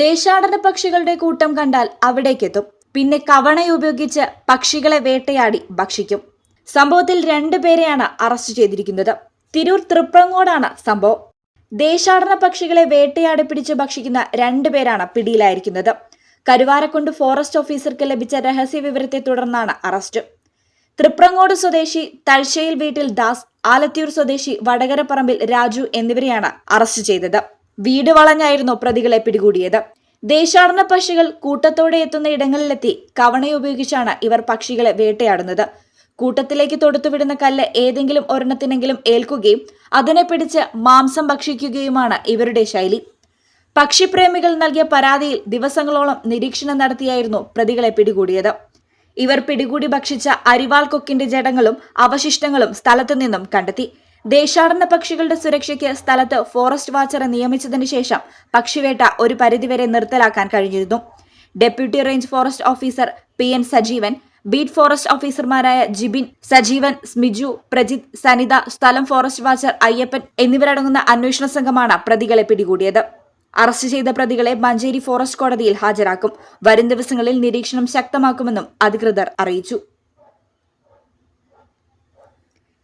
ദേശാടന പക്ഷികളുടെ കൂട്ടം കണ്ടാൽ അവിടേക്കെത്തും. പിന്നെ കവണ ഉപയോഗിച്ച് പക്ഷികളെ വേട്ടയാടി ഭക്ഷിക്കും. സംഭവത്തിൽ രണ്ടു പേരെയാണ് അറസ്റ്റ് ചെയ്തിരിക്കുന്നത്. തിരൂർ തൃപ്രങ്ങോടാണ് സംഭവം. ദേശാടന പക്ഷികളെ വേട്ടയാടി പിടിച്ച് ഭക്ഷിക്കുന്ന രണ്ടുപേരാണ് പിടിയിലായിരിക്കുന്നത്. കരുവാരക്കുണ്ട് ഫോറസ്റ്റ് ഓഫീസർക്ക് ലഭിച്ച രഹസ്യ വിവരത്തെ തുടർന്നാണ് അറസ്റ്റ്. തൃപ്രങ്ങോട് സ്വദേശി തഴ്ശയിൽ വീട്ടിൽ ദാസ് ആലത്തിയൂർ സ്വദേശി വടകരപ്പറമ്പിൽ രാജു എന്നിവരെയാണ് അറസ്റ്റ് ചെയ്തത്. വീട് വളഞ്ഞായിരുന്നു പ്രതികളെ പിടികൂടിയത്. ദേശാടന പക്ഷികൾ കൂട്ടത്തോടെ എത്തുന്ന ഇടങ്ങളിലെത്തി കവണ ഉപയോഗിച്ചാണ് ഇവർ പക്ഷികളെ വേട്ടയാടുന്നത്. കൂട്ടത്തിലേക്ക് തൊടുത്തുവിടുന്ന കല്ല് ഏതെങ്കിലും ഒരെണ്ണത്തിനെങ്കിലും ഏൽക്കുകയും അതിനെ പിടിച്ച് മാംസം ഭക്ഷിക്കുകയുമാണ് ഇവരുടെ ശൈലി. പക്ഷിപ്രേമികൾ നൽകിയ പരാതിയിൽ ദിവസങ്ങളോളം നിരീക്ഷണം നടത്തിയായിരുന്നു പ്രതികളെ പിടികൂടിയത്. ഇവർ പിടികൂടി ഭക്ഷിച്ച അരിവാൾ കൊക്കിന്റെ ജഡങ്ങളും അവശിഷ്ടങ്ങളും സ്ഥലത്തു നിന്നും കണ്ടെത്തി. ദേശാടന പക്ഷികളുടെ സുരക്ഷയ്ക്ക് സ്ഥലത്ത് ഫോറസ്റ്റ് വാച്ചറെ നിയമിച്ചതിനു ശേഷം പക്ഷിവേട്ട ഒരു പരിധിവരെ നിർത്തലാക്കാൻ കഴിഞ്ഞിരുന്നു. Deputy range forest officer P N Sajeevan beat forest ഓഫീസർമാരായ ജിബിൻ സജീവൻ സ്മിജു പ്രജിത് സനിത സ്ഥലം ഫോറസ്റ്റ് വാച്ചർ അയ്യപ്പൻ എന്നിവരടങ്ങുന്ന അന്വേഷണ സംഘമാണ് പ്രതികളെ പിടികൂടിയത്. അറസ്റ്റ് ചെയ്ത പ്രതികളെ മഞ്ചേരി ഫോറസ്റ്റ് കോടതിയിൽ ഹാജരാക്കും. വരും ദിവസങ്ങളിൽ നിരീക്ഷണം ശക്തമാക്കുമെന്നും അധികൃതർ അറിയിച്ചു.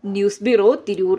News bureau Tirur.